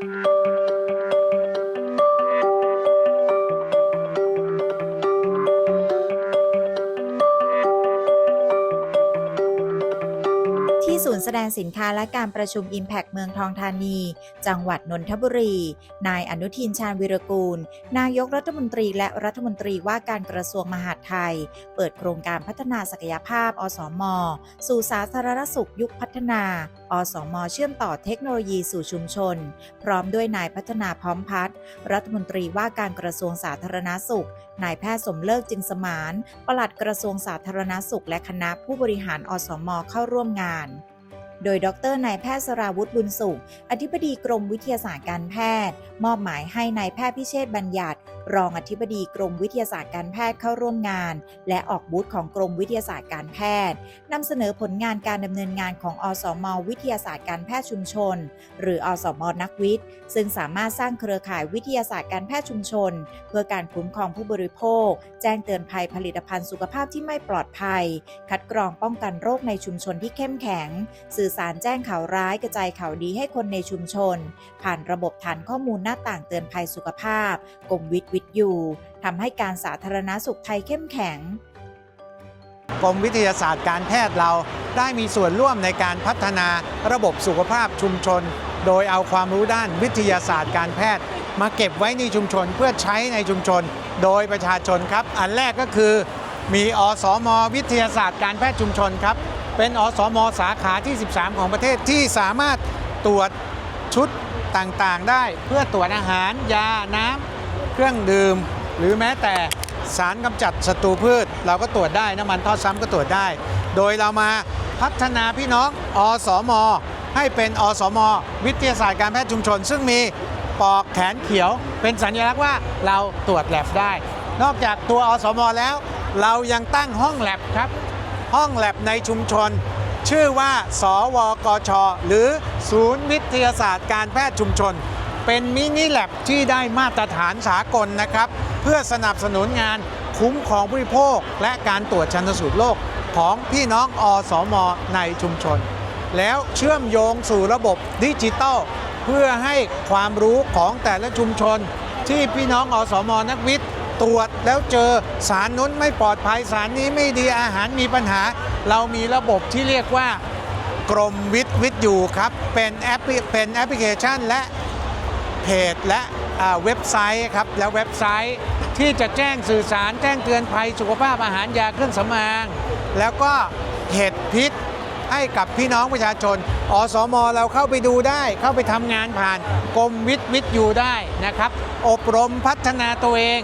Thank you. ศูนย์แสดงสินค้าและการประชุม Impact เมืองทองธานี จังหวัดนนทบุรี นายอนุทินชาญวิรกูล นายกรัฐมนตรีและรัฐมนตรีว่าการกระทรวงมหาดไทย เปิดโครงการพัฒนาศักยภาพ อสม สู่สาธารณสุขยุคพัฒนา อสม เชื่อมต่อเทคโนโลยีสู่ชุมชน พร้อมด้วยนายพัฒนาพร้อมพัฒน์รัฐมนตรีว่าการกระทรวงสาธารณสุข นายแพทย์สมเลิกจึงสมานปลัดกระทรวงสาธารณสุข และคณะผู้บริหารอสม เข้าร่วมงาน โดยดรนายแพทย์สราวุธบุญสุข อธิบดีกรมวิทยาศาสตร์การแพทย์ มอบหมายให้นายแพทย์พิเชษบัญญัติ รองอธิบดีกรมวิทยาศาสตร์การแพทย์เข้าร่วมงาน และออกบูธของกรมวิทยาศาสตร์การแพทย์นำเสนอผลงานการดำเนินงานของอสม วิทยาศาสตร์การแพทย์ชุมชน หรืออสม นักวิทย์ ซึ่งสามารถสร้างเครือข่ายวิทยาศาสตร์การแพทย์ชุมชน เพื่อการคุ้มครองผู้บริโภค แจ้งเตือนภัยผลิตภัณฑ์สุขภาพที่ไม่ปลอดภัย คัดกรองป้องกันโรคในชุมชนที่เข้มแข็ง สื่อสารแจ้งข่าวร้ายกระจายข่าวดีให้คนในชุมชน ผ่านระบบฐานข้อมูลหน้าต่างเตือนภัยสุขภาพกรมวิทย์วิทยูทำให้การสาธารณสุขไทยเข้มแข็งกรมวิทยาศาสตร์การแพทย์เราได้มีส่วนร่วมในการพัฒนาระบบสุขภาพชุมชน โดยเอาความรู้ด้านวิทยาศาสตร์การแพทย์ มาเก็บไว้ในชุมชนเพื่อใช้ในชุมชน โดยประชาชนครับ อันแรกก็คือ มีอสม วิทยาศาสตร์การแพทย์ชุมชนครับ เป็นอสม สาขาที่ 13 ของประเทศที่สามารถตรวจชุดต่างๆ ได้เพื่อตรวจอาหาร ยาน้ำ เครื่องดื่ม หรือแม้แต่สารกำจัดศัตรูพืช เราก็ตรวจได้น้ำมันทอดซ้ำก็ตรวจได้ โดยเรามาพัฒนาพี่น้องอสม ให้เป็นอสม วิทยาศาสตร์การแพทย์ชุมชน ซึ่งมีปอกแขนเขียวเป็นสัญลักษณ์ว่าเราตรวจแลบได้ นอกจากตัวอสมแล้ว เรายังตั้งห้องแลบครับ ห้องแลบในชุมชน ชื่อว่า สวกช หรือศูนย์วิทยาศาสตร์การแพทย์ชุมชน เป็นมินิแลบที่ได้มาตรฐานสากลนะครับ เพื่อสนับสนุนงานคุ้มของผู้บริโภค และการตรวจชันสูตรโรคของพี่น้องอสมในชุมชน แล้วเชื่อมโยงสู่ระบบดิจิตอลเพื่อให้ความรู้ของแต่ละชุมชน ที่พี่น้องอสมนักวิทย์ตรวจแล้วเจอสารนู้นไม่ปลอดภัยสารนี้ไม่ดีอาหารมีปัญหา เรามีระบบที่เรียกว่ากรมวิทย์วิทย์อยู่ครับ เป็นแอปเป็นแอปพลิเคชันและ เพจและเว็บไซต์ครับแล้วเว็บไซต์ที่จะแจ้งสื่อสาร แจ้งเตือนภัยสุขภาพอาหารยาเครื่องสำอาง แล้วก็เห็ดพิษให้กับพี่น้องประชาชน อสมเราเข้าไปดูได้ เข้าไปทำงานผ่านกรมวิทย์วิทย์อยู่ได้นะครับ อบรมพัฒนาตัวเอง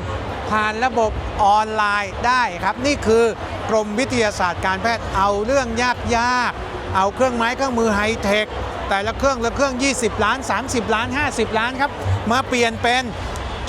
ผ่านระบบออนไลน์ได้ครับ นี่คือกรมวิทยาศาสตร์การแพทย์เอาเรื่องยากๆ เอาเครื่องไม้เครื่องมือไฮเทค แต่ละเครื่องละเครื่อง 20 ล้าน 30 ล้าน 50 ล้านครับ มาเปลี่ยนเป็น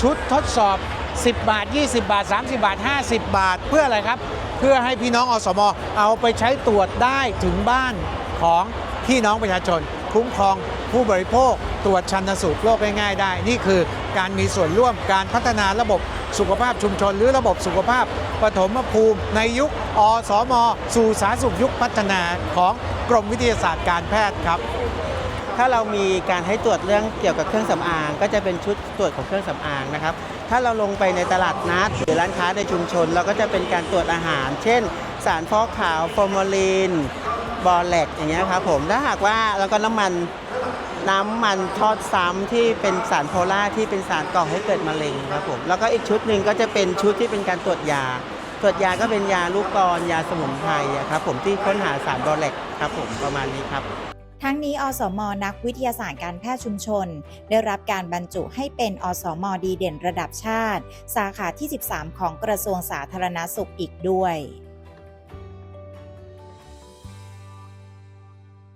ชุดทดสอบ 10 บาท 20 บาท 30 บาท 50 บาท เพื่ออะไรครับ เพื่อให้พี่น้องอสมเอาไปใช้ตรวจได้ถึงบ้านของพี่น้องประชาชน คุ้มครองผู้บริโภค ตรวจชันสูตรโรคง่ายๆได้ นี่คือการมีส่วนร่วมการพัฒนาระบบสุขภาพชุมชน หรือระบบสุขภาพปฐมภูมิ ในยุค อสม สู่สาธารณสุขยุคพัฒนาของกรมวิทยาศาสตร์การแพทย์ครับ ถ้าเรามีการให้ตรวจเรื่องเกี่ยวกับเครื่องสำอาง ก็จะเป็นชุดตรวจของเครื่องสำอางนะครับ ถ้าเราลงไปในตลาดนัด หรือร้านค้าในชุมชน เราก็จะเป็นการตรวจอาหาร เช่น สารฟอกขาวฟอร์มาลีนบอแลกอย่างเงี้ยครับผมถ้าหากว่าแล้วก็น้ำมันน้ำมันทอดซ้ำที่เป็นสารโพล่าที่เป็นสารก่อให้เกิดมะเร็งครับผมแล้วก็อีกชุดหนึ่งก็จะเป็นชุดที่เป็นการตรวจยา ตรวจยาก็เป็นยาลูกกรยาสมุนไพรครับผมที่ค้นหาสารบอแลกครับผมประมาณนี้ครับ ทั้งนี้อสม นักวิทยาศาสตร์การแพทย์ชุมชน ได้รับการบรรจุให้เป็นอสม ดีเด่นระดับชาติ สาขาที่ 13 ของกระทรวงสาธารณสุขอีกด้วย